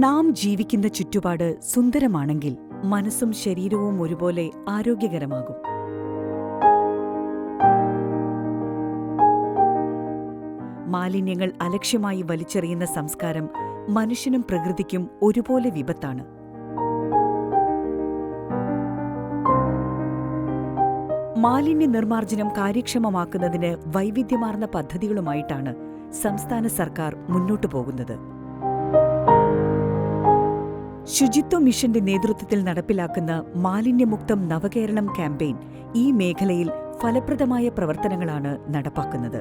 നാം ജീവിക്കുന്ന ചുറ്റുപാട് സുന്ദരമാണെങ്കിൽ മനസ്സും ശരീരവും ഒരുപോലെ ആരോഗ്യകരമാകും. മാലിന്യങ്ങൾ അലക്ഷ്യമായി വലിച്ചെറിയുന്ന സംസ്കാരം മനുഷ്യനും പ്രകൃതിക്കും ഒരുപോലെ വിപത്താണ്. മാലിന്യ നിർമ്മാർജനം കാര്യക്ഷമമാക്കുന്നതിന് വൈവിധ്യമാർന്ന പദ്ധതികളുമായിട്ടാണ് സംസ്ഥാന സർക്കാർ മുന്നോട്ടു പോകുന്നത്. ശുചിത്വ മിഷന്റെ നേതൃത്വത്തിൽ നടപ്പിലാക്കുന്ന മാലിന്യമുക്തം നവകേരളം ക്യാമ്പയിൻ ഈ മേഖലയിൽ ഫലപ്രദമായ പ്രവർത്തനങ്ങളാണ് നടപ്പാക്കുന്നത്.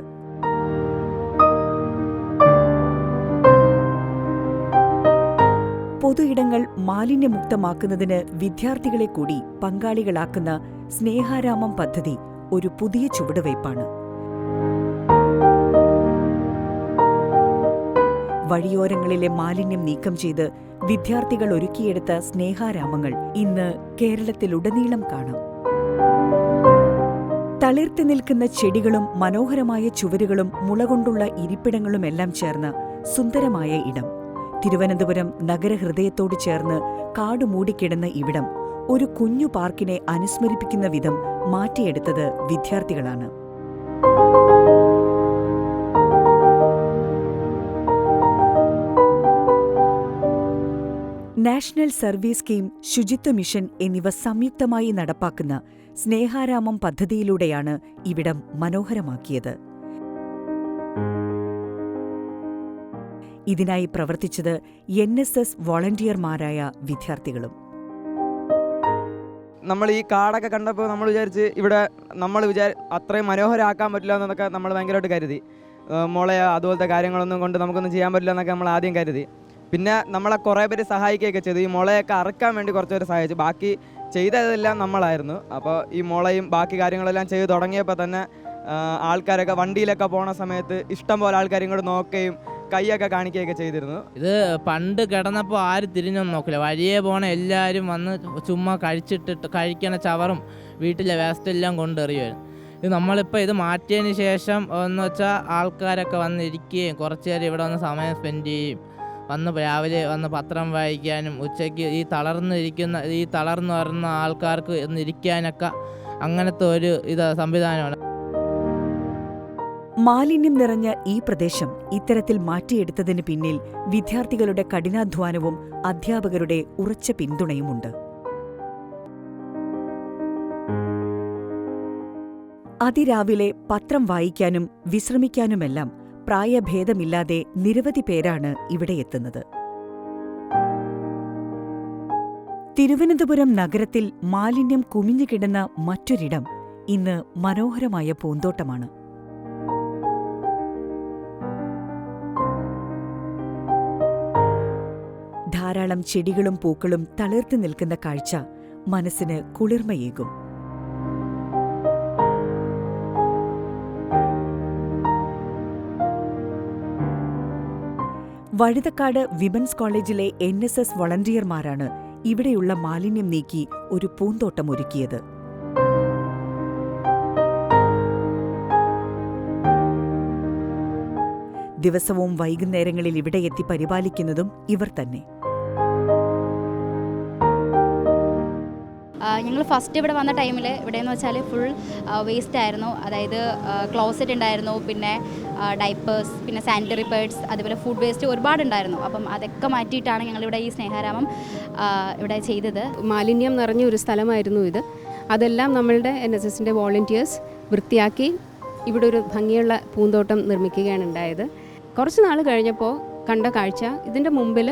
പൊതുയിടങ്ങൾ മാലിന്യമുക്തമാക്കുന്നതിന് വിദ്യാർത്ഥികളെ കൂടി പങ്കാളികളാക്കുന്ന സ്നേഹാരാമം പദ്ധതി ഒരു പുതിയ ചുവടുവയ്പ്പാണ്. വഴിയോരങ്ങളിലെ മാലിന്യം നീക്കം ചെയ്ത് വിദ്യാർത്ഥികൾ ഒരുക്കിയെടുത്ത സ്നേഹാരാമങ്ങൾ ഇന്ന് കേരളത്തിലുടനീളം കാണാം. തളിർത്തി നിൽക്കുന്ന ചെടികളും മനോഹരമായ ചുവരുകളും മുളകൊണ്ടുള്ള ഇരിപ്പിടങ്ങളുമെല്ലാം ചേർന്ന് സുന്ദരമായ ഇടം. തിരുവനന്തപുരം നഗരഹൃദയത്തോട് ചേർന്ന് കാട് മൂടിക്കിടന്ന ഇവിടം ഒരു കുഞ്ഞു പാർക്കിനെ അനുസ്മരിപ്പിക്കുന്ന വിധം മാറ്റിയെടുത്തത് വിദ്യാർത്ഥികളാണ്. നാഷണൽ സർവീസ് സ്കീം ശുചിത്വ മിഷൻ എന്നിവ സംയുക്തമായി നടപ്പാക്കുന്ന സ്നേഹാരാമം പദ്ധതിയിലൂടെയാണ് ഇവിടം മനോഹരമാക്കിയത്. ഇതിനായി പ്രവർത്തിച്ചത് എൻ എസ് എസ് വോളണ്ടിയർമാരായ വിദ്യാർത്ഥികളും. നമ്മൾ ഈ കാടൊക്കെ കണ്ടപ്പോൾ നമ്മൾ വിചാരിച്ച് ഇവിടെ നമ്മൾ വിചാരി അത്രയും മനോഹരമാക്കാൻ പറ്റില്ല എന്നൊക്കെ നമ്മൾ ഭയങ്കരമായിട്ട് കരുതി. മോളെ അതുപോലത്തെ കാര്യങ്ങളൊന്നും കൊണ്ട് നമുക്കൊന്നും ചെയ്യാൻ പറ്റില്ല എന്നൊക്കെ നമ്മൾ ആദ്യം കരുതി. പിന്നെ നമ്മളെ കുറേ പേര് സഹായിക്കുകയൊക്കെ ചെയ്തു. ഈ മുളയൊക്കെ അറക്കാൻ വേണ്ടി കുറച്ച് പേര് സഹായിച്ചു. ബാക്കി ചെയ്തതെല്ലാം നമ്മളായിരുന്നു. അപ്പോൾ ഈ മുളയും ബാക്കി കാര്യങ്ങളെല്ലാം ചെയ്ത് തുടങ്ങിയപ്പോൾ തന്നെ ആൾക്കാരൊക്കെ വണ്ടിയിലൊക്കെ പോണ സമയത്ത് ഇഷ്ടം പോലെ ആൾക്കാർ ഇങ്ങോട്ട് നോക്കുകയും കൈയൊക്കെ കാണിക്കുകയൊക്കെ ചെയ്തിരുന്നു. ഇത് പണ്ട് കിടന്നപ്പോൾ ആരും തിരിഞ്ഞൊന്നും നോക്കില്ല. വഴിയെ പോണ എല്ലാവരും വന്ന് ചുമ്മാ കഴിച്ചിട്ടിട്ട് കഴിക്കണ ചവറും വീട്ടിലെ വേസ്റ്റ് എല്ലാം കൊണ്ടെറിയുമായിരുന്നു ഇത് നമ്മളിപ്പോൾ ഇത് മാറ്റിയതിന് ശേഷം എന്ന് വെച്ചാൽ ആൾക്കാരൊക്കെ വന്നിരിക്കുകയും കുറച്ച് നേരം ഇവിടെ വന്ന് സമയം സ്പെൻഡ് ചെയ്യും വന്ന് രാവിലെ വന്ന് പത്രം വായിക്കാനും ഉച്ചയ്ക്ക് ഈ തളർന്നിരിക്കുന്ന ഈ തളർന്നു വരുന്ന ആൾക്കാർക്ക് ഇരിക്കാനൊക്കെ അങ്ങനത്തെ ഒരു ഇത് സംവിധാനമാണ്. മാലിന്യം നിറഞ്ഞ ഈ പ്രദേശം ഇത്തരത്തിൽ മാറ്റിയെടുത്തതിന് പിന്നിൽ വിദ്യാർത്ഥികളുടെ കഠിനാധ്വാനവും അധ്യാപകരുടെ ഉറച്ച പിന്തുണയുമുണ്ട്. അതിരാവിലെ പത്രം വായിക്കാനും വിശ്രമിക്കാനുമെല്ലാം പ്രായഭേദമില്ലാതെ നിരവധി പേരാണ് ഇവിടെ എത്തുന്നത്. തിരുവനന്തപുരം നഗരത്തിൽ മാലിന്യം കുമിഞ്ഞുകിടന്ന മറ്റൊരിടം ഇന്ന് മനോഹരമായ പൂന്തോട്ടമാണ്. ധാരാളം ചെടികളും പൂക്കളും തളിർത്ത് നിൽക്കുന്ന കാഴ്ച മനസ്സിന് കുളിർമയേകും. വഴുതക്കാട് വിമൻസ് കോളേജിലെ എൻ എസ് എസ് വളണ്ടിയർമാരാണ് ഇവിടെയുള്ള മാലിന്യം നീക്കി ഒരു പൂന്തോട്ടം ഒരുക്കിയത് ദിവസവും വൈകുന്നേരങ്ങളിൽ ഇവിടെ എത്തി പരിപാലിക്കുന്നതും ഇവർ തന്നെ. ഞങ്ങൾ ഫസ്റ്റ് ഇവിടെ വന്ന ടൈമിൽ ഇവിടെ എന്ന് വെച്ചാൽ ഫുൾ വേസ്റ്റ് ആയിരുന്നു. അതായത് ക്ലോസറ്റ് ഉണ്ടായിരുന്നു. പിന്നെ ഡൈപ്പേഴ്സ് പിന്നെ സാനിറ്ററി പേഡ്സ് അതുപോലെ ഫുഡ് വേസ്റ്റ് ഒരുപാട് ഉണ്ടായിരുന്നു അപ്പം അതൊക്കെ മാറ്റിയിട്ടാണ് ഞങ്ങളിവിടെ ഈ സ്നേഹാരാമം ഇവിടെ ചെയ്തത്. മാലിന്യം നിറഞ്ഞ ഒരു സ്ഥലമായിരുന്നു ഇത്. അതെല്ലാം നമ്മളുടെ എൻ എസ് എസിന്റെ വോളണ്ടിയേഴ്സ് വൃത്തിയാക്കി ഇവിടെ ഒരു ഭംഗിയുള്ള പൂന്തോട്ടം നിർമ്മിക്കുകയാണ് ഉണ്ടായത്. കുറച്ച് നാൾ കഴിഞ്ഞപ്പോൾ കണ്ട കാഴ്ച ഇതിന്റെ മുമ്പിൽ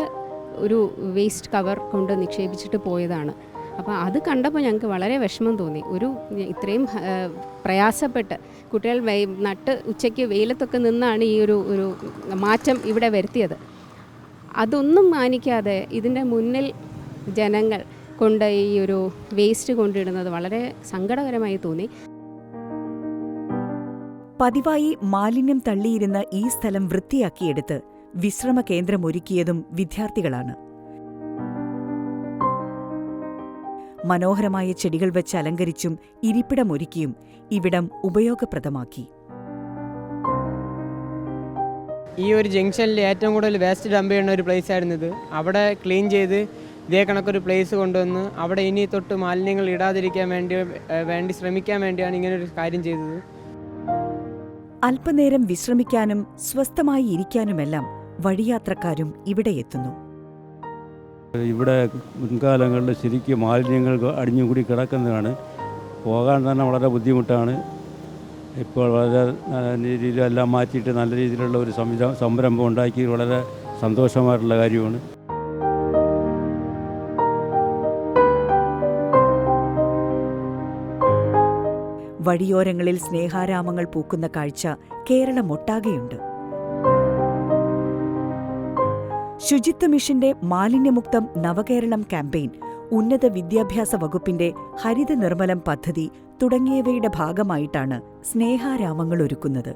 ഒരു വേസ്റ്റ് കവർ കൊണ്ട് നിക്ഷേപിച്ചിട്ട് പോയതാണ്. അപ്പോൾ അത് കണ്ടപ്പോൾ ഞങ്ങൾക്ക് വളരെ വിഷമം തോന്നി. ഒരു ഇത്രയും പ്രയാസപ്പെട്ട് കുട്ടികൾ നട്ട് ഉച്ചയ്ക്ക് വെയിലത്തൊക്കെ നിന്നാണ് ഈ ഒരു ഒരു മാറ്റം ഇവിടെ വരുത്തിയത്. അതൊന്നും മാനിക്കാതെ ഇതിന്റെ മുന്നിൽ ജനങ്ങൾ കൊണ്ട് ഈ ഒരു വേസ്റ്റ് കൊണ്ടിടുന്നത് വളരെ സങ്കടകരമായി തോന്നി. പതിവായി മാലിന്യം തള്ളിയിരുന്ന ഈ സ്ഥലം വൃത്തിയാക്കിയെടുത്ത് വിശ്രമ കേന്ദ്രമൊരുക്കിയതും വിദ്യാർത്ഥികളാണ്. മനോഹരമായ ചെടികൾ വെച്ച് അലങ്കരിച്ചും ഇരിപ്പിടമൊരുക്കിയും ഇവിടം ഉപയോഗപ്രദമാക്കി. ഈ ഒരു ജംഗ്ഷനിൽ ഏറ്റവും കൂടുതൽ വേസ്റ്റ് ഡംപ് ചെയ്യുന്ന ഒരു പ്ലേസ് ആയിരുന്നു ഇത്. അവിടെ ക്ലീൻ ചെയ്ത് ഇതേ കണക്കൊരു പ്ലേസ് കൊണ്ടുവന്ന് അവിടെ ഇനി തൊട്ട് മാലിന്യങ്ങൾ ഇടാതിരിക്കാൻ വേണ്ടി വേണ്ടി ശ്രമിക്കാൻ വേണ്ടിയാണ് ഇങ്ങനെ ഒരു കാര്യം ചെയ്തത്. അല്പനേരം വിശ്രമിക്കാനും സ്വസ്ഥമായി ഇരിക്കാനുമെല്ലാം വഴിയാത്രക്കാരും ഇവിടെ എത്തുന്നു. ഇവിടെ മുൻകാലങ്ങളിൽ ശരിക്കും മാലിന്യങ്ങൾ അടിഞ്ഞുകൂടി കിടക്കുന്നതാണ്. പോകാൻ തന്നെ വളരെ ബുദ്ധിമുട്ടാണ്. ഇപ്പോൾ വളരെ രീതിയിലെല്ലാം മാറ്റിയിട്ട് നല്ല രീതിയിലുള്ള ഒരു സംരംഭം ഉണ്ടാക്കി വളരെ സന്തോഷമായിട്ടുള്ള കാര്യമാണ്. വഴിയോരങ്ങളിൽ സ്നേഹാരാമങ്ങൾ പൂക്കുന്ന കാഴ്ച കേരളമൊട്ടാകെയുണ്ട് ശുചിത്വ മിഷന്റെ മാലിന്യമുക്തം നവകേരളം ക്യാമ്പയിൻ ഉന്നത വിദ്യാഭ്യാസ വകുപ്പിന്റെ ഹരിത നിർമ്മലം പദ്ധതി തുടങ്ങിയവയുടെ ഭാഗമായിട്ടാണ് സ്നേഹാരാമങ്ങൾ ഒരുക്കുന്നത്.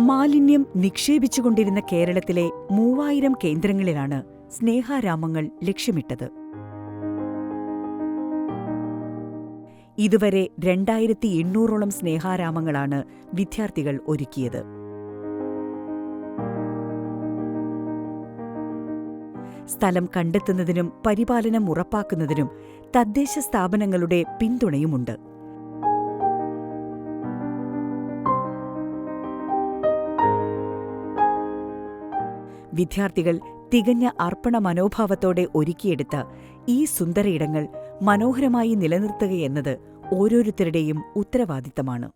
മാലിന്യം നിക്ഷേപിച്ചുകൊണ്ടിരുന്ന കേരളത്തിലെ മൂവായിരം കേന്ദ്രങ്ങളിലാണ് സ്നേഹാരാമങ്ങൾ ലക്ഷ്യമിട്ടത്. ഇതുവരെ രണ്ടായിരത്തി എണ്ണൂറോളം സ്നേഹാരാമങ്ങളാണ് വിദ്യാർത്ഥികൾ ഒരുക്കിയത്. സ്ഥലം കണ്ടെത്തുന്നതിനും പരിപാലനം ഉറപ്പാക്കുന്നതിനും തദ്ദേശ സ്ഥാപനങ്ങളുടെ പിന്തുണയുമുണ്ട്. വിദ്യാർത്ഥികൾ തികഞ്ഞ അർപ്പണ മനോഭാവത്തോടെ ഒരുക്കിയെടുത്ത ഈ സുന്ദരയിടങ്ങൾ മനോഹരമായി നിലനിർത്തുകയെന്നത് ഓരോരുത്തരുടെയും ഉത്തരവാദിത്തമാണ്